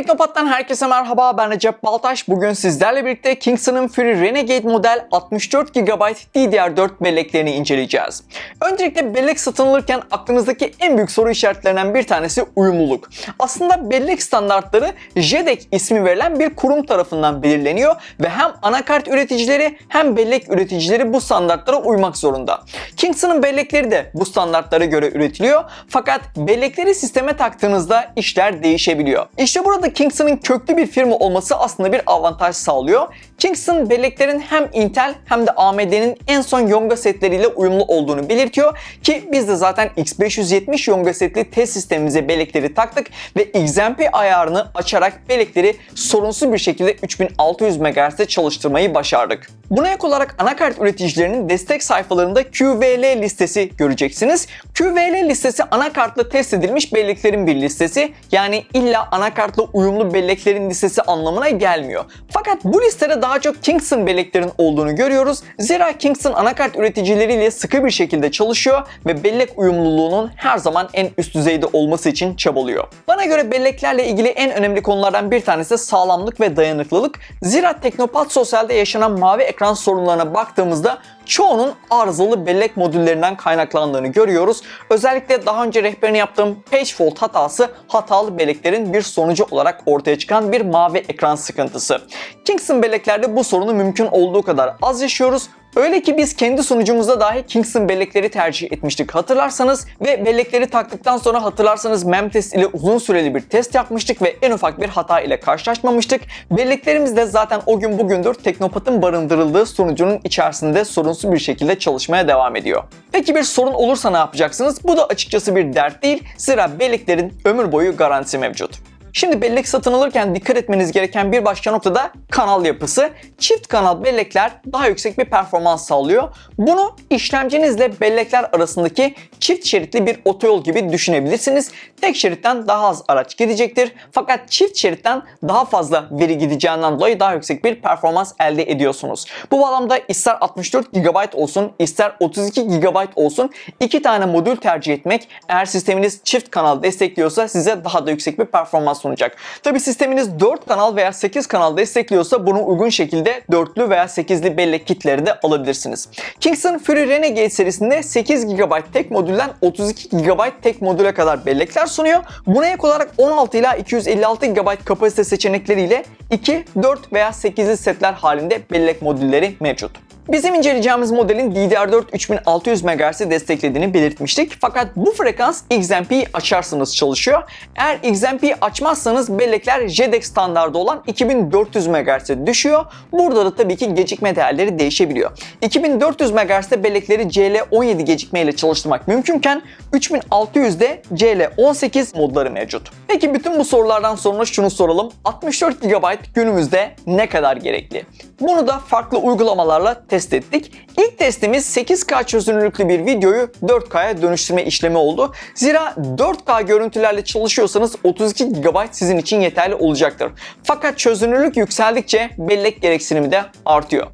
Teknopat'tan herkese merhaba ben Recep Baltaş. Bugün sizlerle birlikte Kingston'ın Fury Renegade model 64 GB DDR4 belleklerini inceleyeceğiz. Öncelikle bellek satın alırken aklınızdaki en büyük soru işaretlerinden bir tanesi uyumluluk. Aslında bellek standartları JEDEC ismi verilen bir kurum tarafından belirleniyor ve hem anakart üreticileri hem bellek üreticileri bu standartlara uymak zorunda. Kingston'ın bellekleri de bu standartlara göre üretiliyor fakat bellekleri sisteme taktığınızda işler değişebiliyor. İşte burada Kingston'ın köklü bir firma olması aslında bir avantaj sağlıyor. Kingston belleklerin hem Intel hem de AMD'nin en son Yonga setleriyle uyumlu olduğunu belirtiyor ki biz de zaten X570 Yonga setli test sistemimize bellekleri taktık ve XMP ayarını açarak bellekleri sorunsuz bir şekilde 3600 MHz'de çalıştırmayı başardık. Buna ek olarak anakart üreticilerinin destek sayfalarında QVL listesi göreceksiniz. QVL listesi anakartla test edilmiş belleklerin bir listesi. Yani illa anakartla uyumlu belleklerin listesi anlamına gelmiyor. Fakat bu listede daha çok Kingston belleklerin olduğunu görüyoruz. Zira Kingston anakart üreticileriyle sıkı bir şekilde çalışıyor ve bellek uyumluluğunun her zaman en üst düzeyde olması için çabalıyor. Bana göre belleklerle ilgili en önemli konulardan bir tanesi sağlamlık ve dayanıklılık. Zira Teknopat Sosyal'de yaşanan mavi ekran sorunlarına baktığımızda çoğunun arızalı bellek modüllerinden kaynaklandığını görüyoruz. Özellikle daha önce rehberini yaptığım page fault hatası hatalı belleklerin bir sonucu olarak ortaya çıkan bir mavi ekran sıkıntısı. Kingston belleklerde bu sorunu mümkün olduğu kadar az yaşıyoruz. Öyle ki biz kendi sunucumuzda dahi Kingston bellekleri tercih etmiştik hatırlarsanız ve bellekleri taktıktan sonra hatırlarsanız Memtest ile uzun süreli bir test yapmıştık ve en ufak bir hata ile karşılaşmamıştık. Belleklerimiz de zaten o gün bugündür Teknopat'ın barındırıldığı sunucunun içerisinde sorunsuz bir şekilde çalışmaya devam ediyor. Peki bir sorun olursa ne yapacaksınız? Bu da açıkçası bir dert değil. Zira belleklerin ömür boyu garantisi mevcut. Şimdi bellek satın alırken dikkat etmeniz gereken bir başka nokta da kanal yapısı. Çift kanal bellekler daha yüksek bir performans sağlıyor. Bunu işlemcinizle bellekler arasındaki çift şeritli bir otoyol gibi düşünebilirsiniz. Tek şeritten daha az araç gidecektir. Fakat çift şeritten daha fazla veri gideceğinden dolayı daha yüksek bir performans elde ediyorsunuz. Bu bağlamda ister 64 GB olsun ister 32 GB olsun iki tane modül tercih etmek eğer sisteminiz çift kanal destekliyorsa size daha da yüksek bir performans sunacak. Tabi sisteminiz 4 kanal veya 8 kanal destekliyorsa bunu uygun şekilde 4'lü veya 8'li bellek kitleri de alabilirsiniz. Kingston Fury Renegade serisinde 8 GB tek modülden 32 GB tek modüle kadar bellekler sunuyor. Buna ek olarak 16 ila 256 GB kapasite seçenekleriyle 2, 4 veya 8'li setler halinde bellek modülleri mevcut. Bizim inceleyeceğimiz modelin DDR4 3600 MHz'i desteklediğini belirtmiştik. Fakat bu frekans XMP'yi açarsanız çalışıyor. Eğer XMP'yi açmazsanız bellekler JEDEC standardı olan 2400 MHz'e düşüyor. Burada da tabii ki gecikme değerleri değişebiliyor. 2400 MHz'de bellekleri CL17 gecikmeyle çalıştırmak mümkünken 3600'de CL18 modları mevcut. Peki bütün bu sorulardan sonra şunu soralım. 64 GB günümüzde ne kadar gerekli? Bunu da farklı uygulamalarla test ettik. İlk testimiz 8K çözünürlüklü bir videoyu 4K'ya dönüştürme işlemi oldu. Zira 4K görüntülerle çalışıyorsanız 32 GB sizin için yeterli olacaktır. Fakat çözünürlük yükseldikçe bellek gereksinimi de artıyor.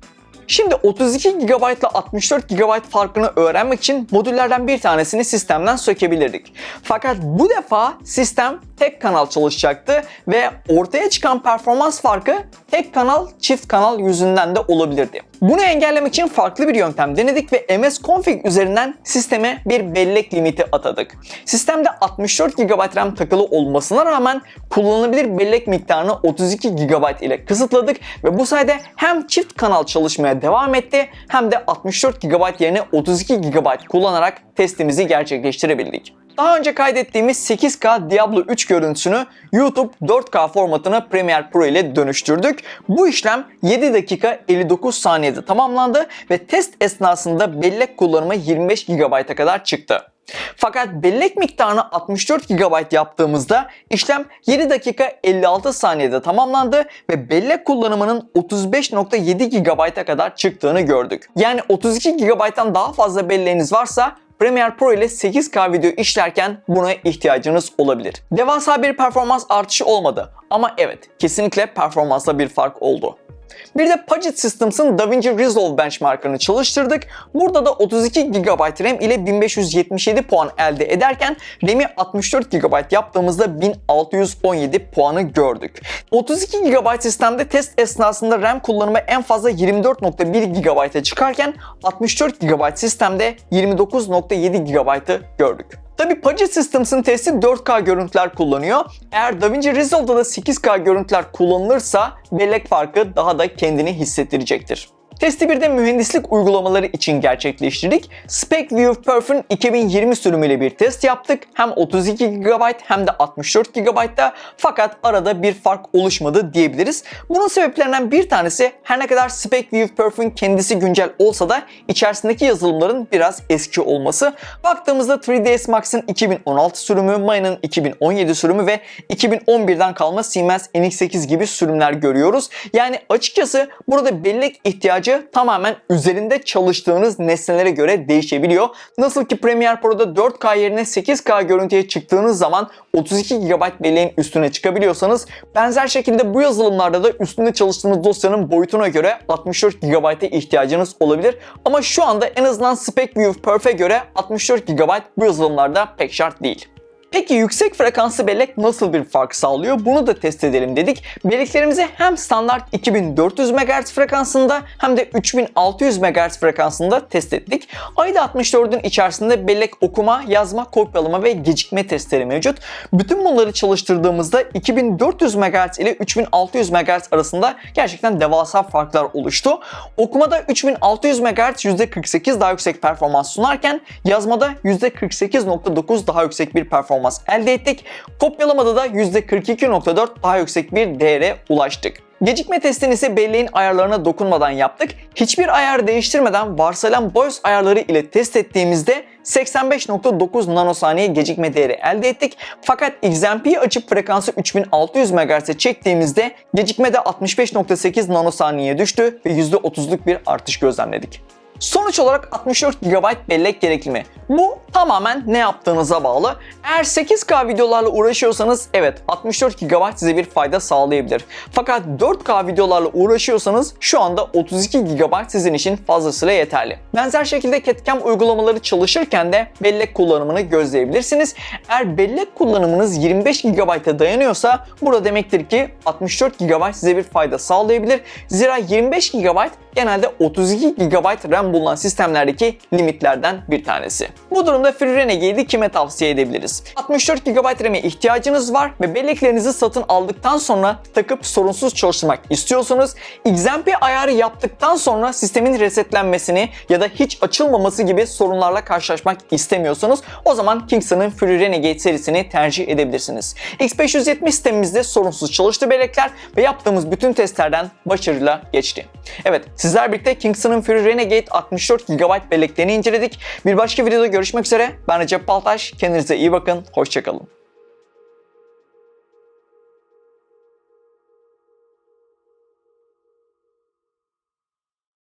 Şimdi 32 GB ile 64 GB farkını öğrenmek için modüllerden bir tanesini sistemden sökebilirdik. Fakat bu defa sistem tek kanal çalışacaktı ve ortaya çıkan performans farkı tek kanal çift kanal yüzünden de olabilirdi. Bunu engellemek için farklı bir yöntem denedik ve MS Config üzerinden sisteme bir bellek limiti atadık. Sistemde 64 GB RAM takılı olmasına rağmen kullanılabilir bellek miktarını 32 GB ile kısıtladık ve bu sayede hem çift kanal çalışmaya devam etti hem de 64 GB yerine 32 GB kullanarak testimizi gerçekleştirebildik. Daha önce kaydettiğimiz 8K Diablo 3 görüntüsünü YouTube 4K formatına Premiere Pro ile dönüştürdük. Bu işlem 7 dakika 59 saniyede tamamlandı ve test esnasında bellek kullanımı 25 GB'a kadar çıktı. Fakat bellek miktarını 64 GB yaptığımızda işlem 7 dakika 56 saniyede tamamlandı ve bellek kullanımının 35.7 GB'a kadar çıktığını gördük. Yani 32 GB'dan daha fazla belleğiniz varsa Premiere Pro ile 8K video işlerken buna ihtiyacınız olabilir. Devasa bir performans artışı olmadı ama evet kesinlikle performansta bir fark oldu. Bir de Puget Systems'ın DaVinci Resolve benchmarkını çalıştırdık. Burada da 32 GB RAM ile 1577 puan elde ederken RAM'i 64 GB yaptığımızda 1617 puanı gördük. 32 GB sistemde test esnasında RAM kullanımı en fazla 24.1 GB'a çıkarken 64 GB sistemde 29.7 GB'ı gördük. Tabi Puget Systems'ın testi 4K görüntüler kullanıyor. Eğer DaVinci Resolve'da da 8K görüntüler kullanılırsa bellek farkı daha da kendini hissettirecektir. Testi bir de mühendislik uygulamaları için gerçekleştirdik. Spec View Perf'ün 2020 sürümüyle bir test yaptık. Hem 32 GB hem de 64 GB'da fakat arada bir fark oluşmadı diyebiliriz. Bunun sebeplerinden bir tanesi her ne kadar Spec View Perf'ün kendisi güncel olsa da içerisindeki yazılımların biraz eski olması. Baktığımızda 3ds Max'ın 2016 sürümü, Maya'nın 2017 sürümü ve 2011'den kalma Siemens NX8 gibi sürümler görüyoruz. Yani açıkçası burada bellek ihtiyacı tamamen üzerinde çalıştığınız nesnelere göre değişebiliyor. Nasıl ki Premiere Pro'da 4K yerine 8K görüntüye çıktığınız zaman 32 GB belleğin üstüne çıkabiliyorsanız benzer şekilde bu yazılımlarda da üstünde çalıştığınız dosyanın boyutuna göre 64 GB'a ihtiyacınız olabilir. Ama şu anda en azından Spec View Perf'e göre 64 GB bu yazılımlarda pek şart değil. Peki yüksek frekanslı bellek nasıl bir fark sağlıyor? Bunu da test edelim dedik. Belleklerimizi hem standart 2400 MHz frekansında hem de 3600 MHz frekansında test ettik. AIDA 64'ün içerisinde bellek okuma, yazma, kopyalama ve gecikme testleri mevcut. Bütün bunları çalıştırdığımızda 2400 MHz ile 3600 MHz arasında gerçekten devasa farklar oluştu. Okumada 3600 MHz %48 daha yüksek performans sunarken yazmada %48.9 daha yüksek bir performans elde ettik. Kopyalamada da %42.4 daha yüksek bir değere ulaştık. Gecikme testini ise belleğin ayarlarına dokunmadan yaptık. Hiçbir ayar değiştirmeden varsayılan BIOS ayarları ile test ettiğimizde 85.9 nanosaniye gecikme değeri elde ettik. Fakat XMP'yi açıp frekansı 3600 MHz'e çektiğimizde gecikme de 65.8 nanosaniyeye düştü ve %30'luk bir artış gözlemledik. Sonuç olarak 64 GB bellek gerekli mi? Bu tamamen ne yaptığınıza bağlı. Eğer 8K videolarla uğraşıyorsanız evet 64 GB size bir fayda sağlayabilir. Fakat 4K videolarla uğraşıyorsanız şu anda 32 GB sizin için fazlasıyla yeterli. Benzer şekilde CAD-CAM uygulamaları çalışırken de bellek kullanımını gözleyebilirsiniz. Eğer bellek kullanımınız 25 GB'a dayanıyorsa burada demektir ki 64 GB size bir fayda sağlayabilir. Zira 25 GB genelde 32 GB RAM bulunan sistemlerdeki limitlerden bir tanesi. Bu durumda Free Renegade'i kime tavsiye edebiliriz? 64 GB RAM'e ihtiyacınız var ve belleklerinizi satın aldıktan sonra takıp sorunsuz çalıştırmak istiyorsanız XMP ayarı yaptıktan sonra sistemin resetlenmesini ya da hiç açılmaması gibi sorunlarla karşılaşmak istemiyorsanız o zaman Kingston'ın Free Renegade serisini tercih edebilirsiniz. X570 sistemimizde sorunsuz çalıştı bellekler ve yaptığımız bütün testlerden başarıyla geçti. Evet sizler birlikte Kingston'ın Fury Renegade 64 GB belleklerini inceledik. Bir başka videoda görüşmek üzere. Ben Recep Baltaş. Kendinize iyi bakın. Hoşçakalın.